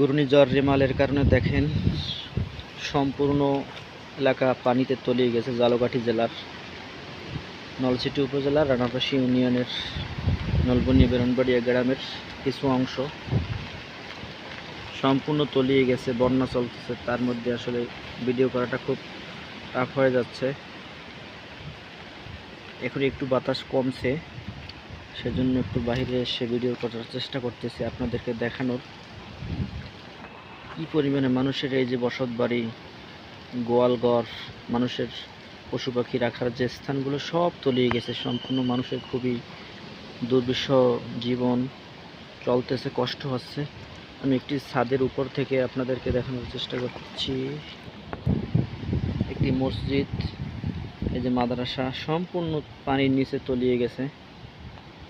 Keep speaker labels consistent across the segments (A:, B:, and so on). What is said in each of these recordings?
A: ঘূর্ণিঝড় রেমালের কারণে দেখেন সম্পূর্ণ এলাকা পানিতে তলিয়ে গেছে জালকাঠি জেলার নলছিটি উপজেলার রানাপাশি ইউনিয়নের নলবনি বেরনবাড়িয়া গ্রামের কিছু অংশ সম্পূর্ণ তলিয়ে গেছে, বন্যা চলতেছে। তার মধ্যে আসলে ভিডিও করাটা খুব টাফ হয়ে যাচ্ছে। এখন একটু বাতাস কমছে, সেজন্য একটু বাইরে এসে ভিডিও করার চেষ্টা করতেছি আপনাদেরকে দেখানোর। কি পরিমাণে মানুষের এই যে বসত বাড়ি গোয়ালঘর, মানুষের পশু পাখি রাখার যে স্থানগুলো সব তলিয়ে গেছে, সম্পূর্ণ মানুষের খুবই দুর্বিষহ জীবন চলতেছে, কষ্ট হচ্ছে। আমি একটি ছাদের উপর থেকে আপনাদেরকে দেখানোর চেষ্টা করছি। একটি মসজিদ, এই যে মাদ্রাসা, সম্পূর্ণ পানির নিচে তলিয়ে গেছে।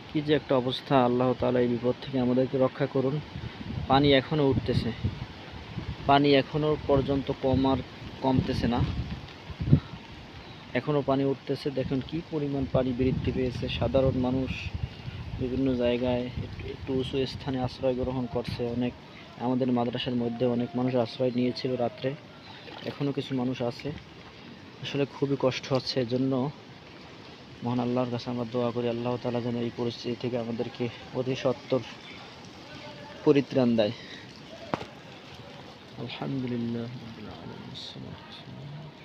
A: কি যে একটা অবস্থা, আল্লাহ তাআলা এই বিপদ থেকে আমাদেরকে রক্ষা করুন। পানি এখনও উঠতেছে। পানি এখনও পর্যন্ত কমার কমতেছে না। এখনও পানি উঠতেছে। দেখুন কি পরিমাণ পানি বৃদ্ধি পেয়েছে। সাধারণ মানুষ বিভিন্ন জায়গায় একটু- উঁচু স্থানে আশ্রয় গ্রহণ করছে। অনেক, আমাদের মাদ্রাসার মধ্যে অনেক মানুষ আশ্রয় নিয়েছিল রাত্রে। এখনও কিছু মানুষ আছে। আসলে খুবই কষ্ট হচ্ছে। এজন্য মহান আল্লাহর কাছে আমরা দোয়া করি, আল্লাহ তালা যেন এই পরিস্থিতি থেকে আমাদেরকে অতি সত্তর পরিত্রাণ দেয়। الحمد لله رب العالمين. والصلاه والسلام.